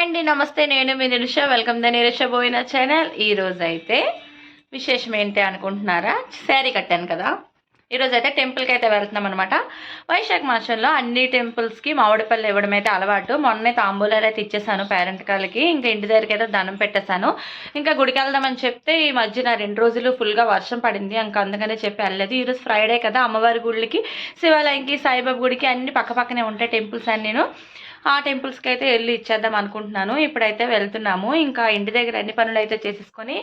Hi అండి నమస్తే నేను మీ నిరుష. వెల్కమ్ ద నిరుష పోయిన ఛానల్ ఈరోజు అయితే విశేషం ఏంటి అనుకుంటున్నారా? శారీ కట్టాను కదా. ఈరోజు అయితే టెంపుల్కి అయితే వెళ్తున్నాం అనమాట వైశాఖ మాసంలో అన్ని టెంపుల్స్కి మామిడిపల్లి ఇవ్వడం అయితే అలవాటు. మొన్నే తాంబూలాలు అయితే ఇచ్చేసాను పేరెంట్ కాళ్ళకి ఇంకా ఇంటి దగ్గరికి అయితే దండం పెట్టేశాను. ఇంకా గుడికి వెళ్దామని చెప్తే ఈ మధ్యన రెండు రోజులు ఫుల్గా వర్షం పడింది. ఇంకా అందుకనే చెప్పి వెళ్ళలేదు. ఈరోజు ఫ్రైడే కదా అమ్మవారి గుడికి శివాలయంకి సాయిబాబా గుడికి అన్ని పక్క పక్కనే ఉంటాయి టెంపుల్స్ అన్ని నేను ఆ టెంపుల్స్కి అయితే వెళ్ళి ఇచ్చేద్దాం అనుకుంటున్నాను. ఇప్పుడైతే వెళ్తున్నాము. ఇంకా ఇంటి దగ్గర అన్ని పనులు అయితే చేసేసుకొని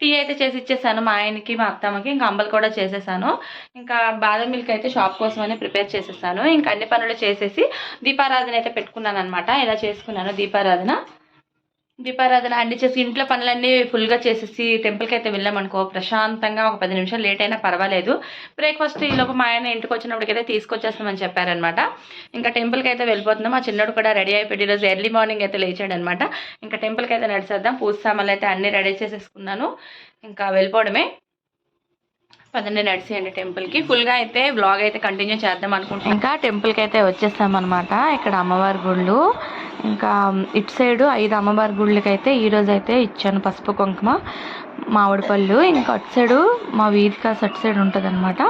టీ అయితే చేసి ఇచ్చేసాను మా ఆయనకి మా అత్తమ్మకి ఇంకా అంబలు కూడా చేసేసాను. ఇంకా బాదం మిల్క్ అయితే షాప్ కోసమని ప్రిపేర్ చేసేసాను. ఇంకా అన్ని పనులు చేసేసి దీపారాధన అయితే పెట్టుకున్నాను అనమాట ఇలా చేసుకున్నాను దీపారాధన. దీపారాధన అన్ని చేసి ఇంట్లో పనులన్నీ ఫుల్గా చేసేసి టెంపుల్కి అయితే వెళ్ళామనుకో ప్రశాంతంగా ఒక పది నిమిషాలు లేట్ అయినా పర్వాలేదు. బ్రేక్ఫాస్ట్ ఈలోపు మా ఆయన ఇంటికి వచ్చినప్పటికైతే తీసుకొచ్చేస్తామని చెప్పారనమాట ఇంకా టెంపుల్కి అయితే వెళ్ళిపోతున్నాం. మా చిన్నోడు కూడా రెడీ అయిపోయి ఈరోజు ఎర్లీ మార్నింగ్ అయితే లేచాడు అనమాట ఇంకా టెంపుల్కి అయితే నడిచేద్దాం. పూజ సామాన్లు అయితే అన్నీ రెడీ చేసేసుకున్నాను. ఇంకా వెళ్ళిపోవడమే. పదండి నడిచేయండి టెంపుల్కి ఫుల్గా అయితే బ్లాగ్ అయితే కంటిన్యూ చేద్దాం అనుకుంటున్నాం. ఇంకా టెంపుల్కి అయితే వచ్చేస్తామన్నమాట. ఇక్కడ అమ్మవారి గుళ్ళు. ఇంకా ఇటు సైడు ఐదు అమ్మవారి గుళ్ళకి అయితే ఈరోజు అయితే ఇచ్చాను పసుపు కుంకుమ. మామిడి పళ్ళు ఇంకా అటు సైడు మా వీధికి అటు సైడ్ ఉంటుంది అనమాట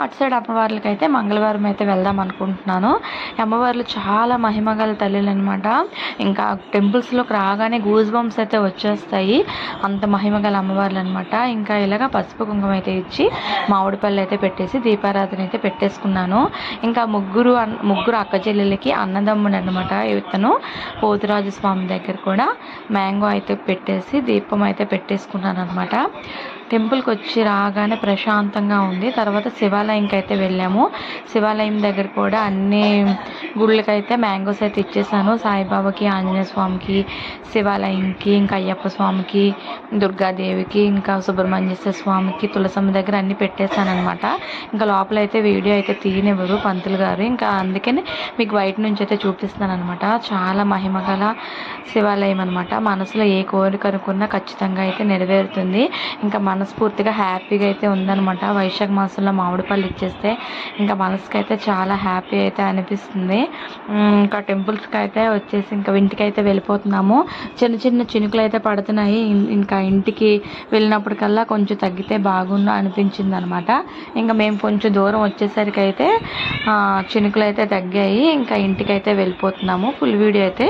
అటు సైడ్ అమ్మవార్లకి అయితే మంగళవారం అయితే వెళ్దాం అనుకుంటున్నాను. అమ్మవార్లు చాలా మహిమగల తల్లులు అనమాట ఇంకా టెంపుల్స్లోకి రాగానే గూజ్ బంప్స్ అయితే వచ్చేస్తాయి. అంత మహిమగల అమ్మవార్లు అనమాట ఇంకా ఇలాగ పసుపు కుంకుమ అయితే ఇచ్చి మామిడి పళ్ళు అయితే పెట్టేసి దీపారాధన అయితే పెట్టేసుకున్నాను. ఇంకా ముగ్గురు అన్- ముగ్గురు అక్క చెల్లెలకి అన్నదమ్ముడు అనమాట ఇతను పోతురాజు స్వామి దగ్గర కూడా మ్యాంగో అయితే పెట్టేసి దీపం అయితే పెట్టేసుకున్నాను అనమాట. టెంపుల్కి వచ్చి రాగానే ప్రశాంతంగా ఉంది. తర్వాత శివాలయంకి అయితే వెళ్ళాము. శివాలయం దగ్గర కూడా అన్ని గుళ్ళకైతే మ్యాంగోస్ అయితే ఇచ్చేసాను. సాయిబాబాకి ఆంజనేయ స్వామికి శివాలయంకి ఇంకా అయ్యప్ప స్వామికి దుర్గాదేవికి ఇంకా సుబ్రహ్మణ్యేశ్వర స్వామికి తులసమ్మ దగ్గర అన్ని పెట్టేశాను అనమాట ఇంకా లోపల అయితే వీడియో అయితే తీయనివ్వరు పంతులు గారు. ఇంకా అందుకని మీకు బయట నుంచి అయితే చూపిస్తున్నాను అనమాట చాలా మహిమగల శివాలయం అనమాట మనసులో ఏ కోరిక అనుకున్నా ఖచ్చితంగా అయితే నెరవేరుతుంది. ఇంకా మనస్ఫూర్తిగా హ్యాపీగా అయితే ఉందన్నమాట. వైశాఖ మాసంలో మామిడి పళ్ళు ఇచ్చేస్తే ఇంకా మనసుకి అయితే చాలా హ్యాపీ అయితే అనిపిస్తుంది. ఇంకా టెంపుల్స్కి అయితే వచ్చేసి ఇంకా ఇంటికి అయితే వెళ్ళిపోతున్నాము. చిన్న చిన్న చినుకులు అయితే పడుతున్నాయి ఇంకా ఇంటికి వెళ్ళినప్పటికల్లా కొంచెం తగ్గితే బాగుండు అనిపించింది అనమాట ఇంకా మేము కొంచెం దూరం వచ్చేసరికి అయితే చినుకులు అయితే తగ్గాయి. ఇంకా ఇంటికి అయితే వెళ్ళిపోతున్నాము. ఫుల్ వీడియో అయితే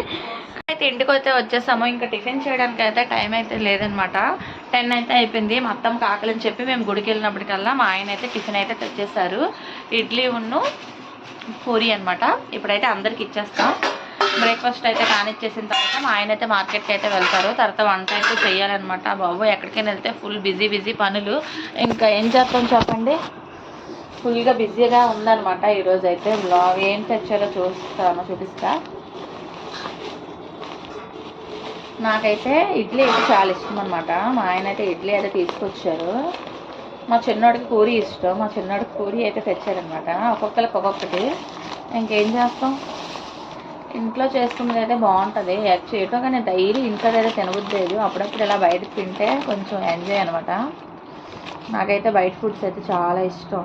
అయితే ఇంటికి అయితే వచ్చేసాము. ఇంకా టిఫిన్ చేయడానికి అయితే టైం అయితే లేదనమాట. టెన్ అయితే అయిపోయింది. మొత్తం కాకలని చెప్పి మేము గుడికి వెళ్ళినప్పటికల్లా మా ఆయన అయితే టిఫిన్ అయితే తెచ్చేసారు ఇడ్లీ ఉన్ను పూరి అనమాట ఇప్పుడైతే అందరికి ఇచ్చేస్తాం. బ్రేక్ఫాస్ట్ అయితే కానిచ్చేసిన తర్వాత మా ఆయన అయితే మార్కెట్కి అయితే వెళ్తారు. తర్వాత వంట అయితే చేయాలన్నమాట. బాబు ఎక్కడికైనా వెళ్తే ఫుల్ బిజీ బిజీ పనులు. ఇంకా ఏం చేస్తాం చెప్పండి? ఫుల్గా బిజీగా ఉందన్నమాట ఈరోజు అయితే బ్లాగ్ ఏం తెచ్చారో చూస్తాను చూపిస్తా. నాకైతే ఇడ్లీ అయితే చాలా ఇష్టం అనమాట మా ఆయన అయితే ఇడ్లీ అయితే తీసుకొచ్చారు. మా చిన్నోడికి పూరి ఇష్టం. మా చిన్నోడికి పూరి అయితే తెచ్చారనమాట ఒక్కొక్కరికి ఒక్కొక్కటి. ఇంకేం చేస్తాం? ఇంట్లో చేసుకున్నది అయితే బాగుంటుంది. చేయటం కానీ డైలీ ఇంట్లో అయితే తినబుద్ధి లేదు అప్పుడప్పుడు ఇలా బయట తింటే కొంచెం ఎంజాయ్ అనమాట నాకైతే బయట ఫుడ్స్ అయితే చాలా ఇష్టం.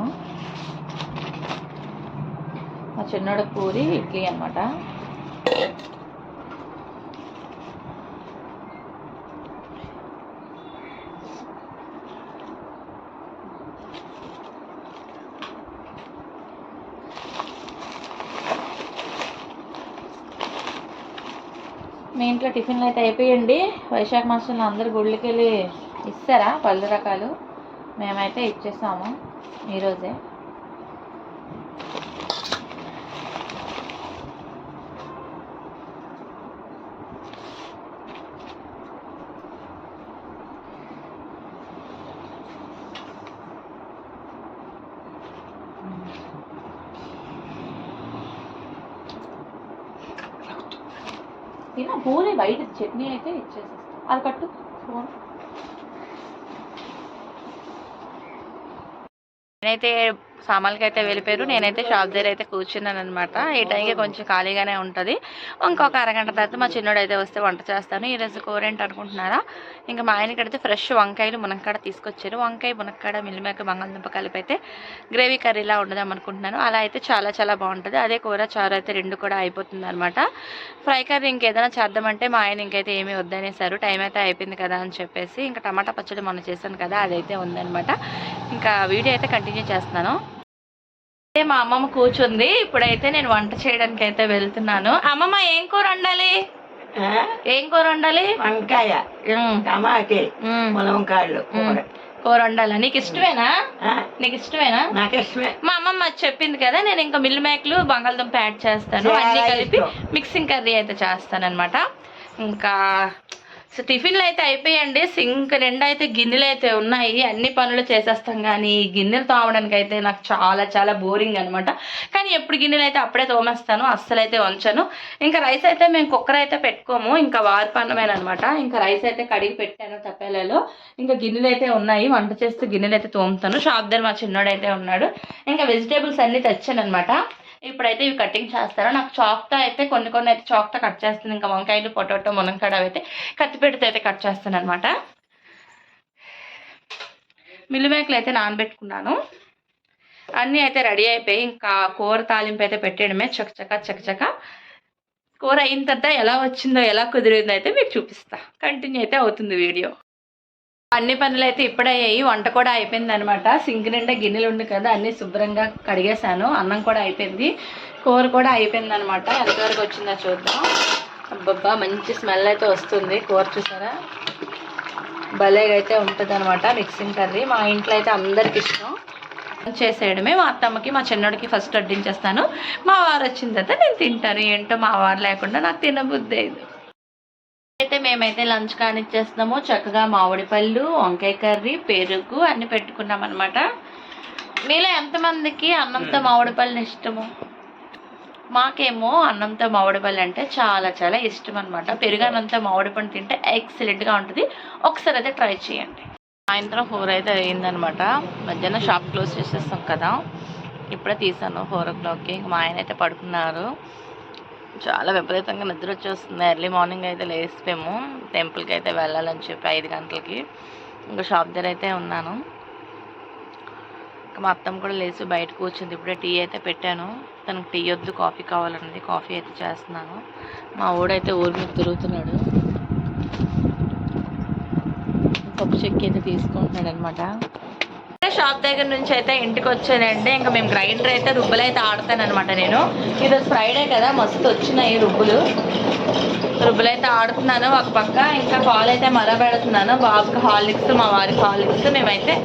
మా చిన్నోడికి పూరి ఇడ్లీ అనమాట మీ ఇంట్లో టిఫిన్లు అయితే అయిపోయండి. వైశాఖ మాసంలో అందరు గుళ్ళకి వెళ్ళి ఇస్తారా? పళ్ళు రకాలు? మేమైతే ఇచ్చేసాము ఈరోజే. తిన పూరి బయట చట్నీ అయితే ఇచ్చేసేస్తాం. అది కట్టు. ఫోన్. నేనైతే సామాన్లకి అయితే వెళ్ళిపోయారు. నేనైతే షాప్ దగ్గర అయితే కూర్చున్నాను అనమాట ఈ టైంకి కొంచెం ఖాళీగానే ఉంటుంది. ఇంకొక అరగంట తర్వాత మా చిన్నోడు అయితే వస్తే వంట చేస్తాను. ఈరోజు కూర ఏంటి అనుకుంటున్నారా? ఇంకా మా ఆయనకి అయితే ఫ్రెష్ వంకాయలు మునక్కాడ తీసుకొచ్చారు. వంకాయ మునక్కాడ మిల్లిమేక బంగాళదుంప కలిపి అయితే గ్రేవీ కర్రీలా ఉండదాం అనుకుంటున్నాను. అలా అయితే చాలా చాలా బాగుంటుంది. అదే కూర చారు అయితే రెండు కూడా అయిపోతుంది అనమాట ఫ్రై కర్రీ ఇంకేదైనా చేద్దామంటే మా ఆయన ఇంకైతే ఏమీ వద్దనేసారు. టైం అయితే అయిపోయింది కదా అని చెప్పేసి ఇంకా టమాటా పచ్చడి మొన్న చేశాను కదా అదైతే ఉందనమాట ఇంకా వీడియో అయితే కంటిన్యూ చేస్తున్నాను. మా అమ్మమ్మ కూర్చుంది. ఇప్పుడైతే నేను వంట చేయడానికి అయితే వెళ్తున్నాను. అమ్మమ్మ ఏం కూర వండాలి? ఏం కూర వండాలి? వంకాయ టమాటీ ఉమ్, ములంకాయలు కూర. వండాలా? నీకు ఇష్టమేనా? నీకు ఇష్టమేనా? నాకు ఇష్టమే. మా అమ్మమ్మ చెప్పింది కదా నేను ఇంకా మిల్ మేకలు బంగాళదుంప యాడ్ చేస్తాను. అన్ని కలిపి. మిక్సింగ్ కర్రీ అయితే చేస్తాను అనమాట ఇంకా సో టిఫిన్లు అయితే అయిపోయండి. సింక్ నిండా అయితే గిన్నెలు అయితే ఉన్నాయి. అన్ని పనులు చేసేస్తాం కానీ ఈ గిన్నెలు తోమడానికి అయితే నాకు చాలా చాలా బోరింగ్ అనమాట కానీ ఎప్పుడు గిన్నెలు అయితే అప్పుడే తోమేస్తాను. అస్సలు అయితే ఉంచను ఇంకా రైస్ అయితే మేము కుక్కర్ అయితే పెట్టుకోము. ఇంకా వారి పన్నమేనమాట ఇంకా రైస్ అయితే కడిగి పెట్టాను తప్పేలలో. ఇంకా గిన్నెలు అయితే ఉన్నాయి. వంట చేస్తూ గిన్నెలు అయితే తోముతాను. షాప్ దగ్గర మా చిన్నోడైతే ఉన్నాడు. ఇంకా వెజిటేబుల్స్ అన్నీ తెచ్చాను అనమాట ఇప్పుడైతే ఇవి కటింగ్ చేస్తాను నాకు చాక్తో అయితే కొన్ని కొన్ని అయితే చాక్తో కట్ చేస్తుంది. ఇంకా వంకాయలు పొటాటో మునక్కాడ అయితే కత్తిపెడితే అయితే కట్ చేస్తాను అనమాట మిల్లిమేకలు అయితే నానబెట్టుకున్నాను. అన్నీ అయితే రెడీ అయిపోయి ఇంకా కూర తాలింపు అయితే పెట్టేయడమే. చకచక చకచక కూర అయిన తర్వాత ఎలా వచ్చిందో ఎలా కుదిరిందో అయితే మీకు చూపిస్తా. కంటిన్యూ అయితే అవుతుంది వీడియో. అన్ని పనులు అయితే ఇప్పుడే అయ్యాయి వంట కూడా అయిపోయింది అనమాట సింక్ నిండా గిన్నెలు ఉండి కదా అన్ని శుభ్రంగా కడిగేశాను. అన్నం కూడా అయిపోయింది. కూర కూడా అయిపోయింది అనమాట ఎంతవరకు వచ్చిందో చూద్దాం. అబ్బబ్బా మంచి స్మెల్ అయితే వస్తుంది. కూర చూసారా? భలేగా అయితే ఉంటుంది అనమాట మిక్సింగ్ కర్రీ. మా ఇంట్లో అయితే అందరికి ఇష్టం. చేసేయడమే. మా అత్తమ్మకి మా చిన్నోడికి ఫస్ట్ వడ్డించేస్తాను. మా వారు వచ్చిన తర్వాత నేను తింటాను. ఏంటో మా వారు లేకుండా నాకు తినబుద్ధి అయింది అయితే మేమైతే లంచ్ కానిచ్చేస్తున్నాము. చక్కగా మామిడి పళ్ళు వంకాయ కర్రీ పెరుగు అన్ని పెట్టుకున్నాం అనమాట మీలో ఎంతమందికి అన్నంతో మామిడి పళ్ళు ఇష్టము? మాకేమో అన్నంతో మామిడి పళ్ళు అంటే చాలా చాలా ఇష్టం అనమాట పెరుగు అన్నంతో మామిడి పండు తింటే ఎక్సలెంట్గా ఉంటుంది. ఒకసారి అయితే ట్రై చేయండి. సాయంత్రం ఫోర్ అయితే అయిందనమాట మధ్యాహ్నం షాప్ క్లోజ్ చేసేస్తాం కదా. ఇప్పుడే తీసాను ఫోర్ ఓ క్లాక్కి మా ఆయన అయితే పడుకున్నారు. చాలా విపరీతంగా నిద్ర వచ్చేస్తుంది ఎర్లీ మార్నింగ్ అయితే లేసిపోయాము టెంపుల్కి అయితే వెళ్ళాలని చెప్పి ఐదు గంటలకి. ఇంకా షాప్ దగ్గర అయితే ఉన్నాను. ఇంకా మా అత్తమ్మ కూడా లేచి బయట కూర్చుంది. ఇప్పుడే టీ అయితే పెట్టాను. తనకు టీ వద్దు కాఫీ కావాలన్నది కాఫీ అయితే చేస్తున్నాను. మా ఊడైతే ఊరి మీద తిరుగుతున్నాడు. పప్పు చెక్కి అయితే తీసుకుంటున్నాడు అనమాట షాప్ దగ్గర నుంచి అయితే ఇంటికి వచ్చానండి. ఇంకా మేము గ్రైండర్ అయితే రుబ్బులు అయితే ఆడతాను నేను. ఇది ఫ్రైడే కదా మస్తు వచ్చినాయి రుబ్బులు. రుబ్బులు అయితే ఆడుతున్నాను ఒక పక్క. ఇంకా పాలు అయితే మరబెడుతున్నాను బాబుకి హార్లిక్స్ మా వారికి హార్లిక్స్. మేమైతే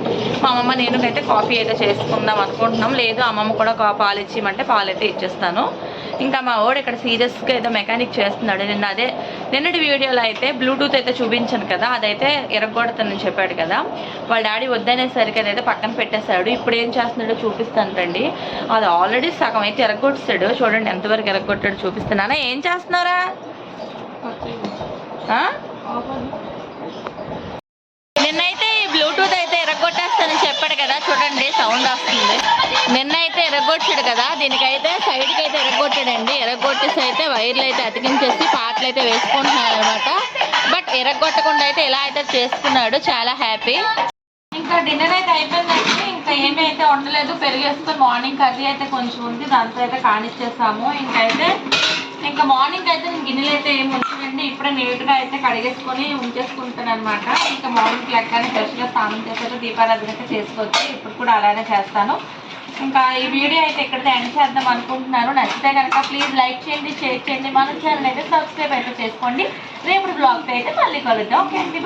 మా అమ్మమ్మ నేను అయితే కాఫీ అయితే చేసుకుందాం అనుకుంటున్నాం. లేదు అమ్మమ్మ కూడా పాలు ఇచ్చిమంటే పాలు అయితే ఇచ్చేస్తాను. ఇంకా మా వాడు ఇక్కడ సీరియస్గా ఏదో మెకానిక్ చేస్తున్నాడు. నిన్న అదే నిన్నటి వీడియోలో అయితే బ్లూటూత్ అయితే చూపించాను కదా అదైతే ఎరగొడతానని చెప్పాడు కదా. వాళ్ళ డాడీ వద్దనేసరికి అదైతే పక్కన పెట్టేశాడు. ఇప్పుడు ఏం చేస్తున్నాడో చూపిస్తాను రండి. అది ఆల్రెడీ సగం అయితే ఎరగొట్టాడు చూడండి ఎంతవరకు ఎరగొట్టాడు చూపిస్తున్నానా ఏం చేస్తున్నారా? నిన్నైతే ఈ బ్లూటూత్ అయితే ఎరగొట్టేస్తానని చెప్పాడు కదా. చూడండి సౌండ్ వస్తుంది. నిన్న అయితే ఎరగొట్టాడు కదా దీనికైతే సైడ్కి అయితే ఎరగొట్టాడండి ఎరగొట్టేసి అయితే వైర్లు అయితే అతికించేసి పాటలు అయితే వేసుకుంటున్నాడు అనమాట బట్ ఎరగొట్టకుండా అయితే ఇలా అయితే చేసుకున్నాడు చాలా హ్యాపీ. ఇంకా డిన్నర్ అయితే అయిపోయిందండి. ఇంకా ఏమీ అయితే ఉండలేదు పెరిగేసుకొని మార్నింగ్ కర్రీ అయితే కొంచెం ఉంది. దాంతో అయితే కానిచ్చేసాము. ఇంకైతే ఇంకా మార్నింగ్ అయితే నేను గిన్నెలు అయితే ఏమి ఉంచండి ఇప్పుడే నీట్గా అయితే కడిగేసుకొని ఉంచేసుకుంటాను అనమాట ఇంకా మార్నింగ్ లెక్కనే ఫ్రెష్గా స్నానం చేసేది దీపారాధన అయితే చేసుకోవచ్చు. ఇప్పుడు కూడా అలానే చేస్తాను. ఇంకా ఈ వీడియో అయితే ఇక్కడితో ఎండ్ చేద్దాం అనుకుంటున్నాను నచ్చితే కనుక ప్లీజ్ లైక్ చేయండి షేర్ చేయండి. మన ఛానల్ అయితే సబ్స్క్రైబ్ అయితే చేసుకోండి. రేపు బ్లాగ్ అయితే మళ్ళీ కలుద్దాం. ఓకే అండి.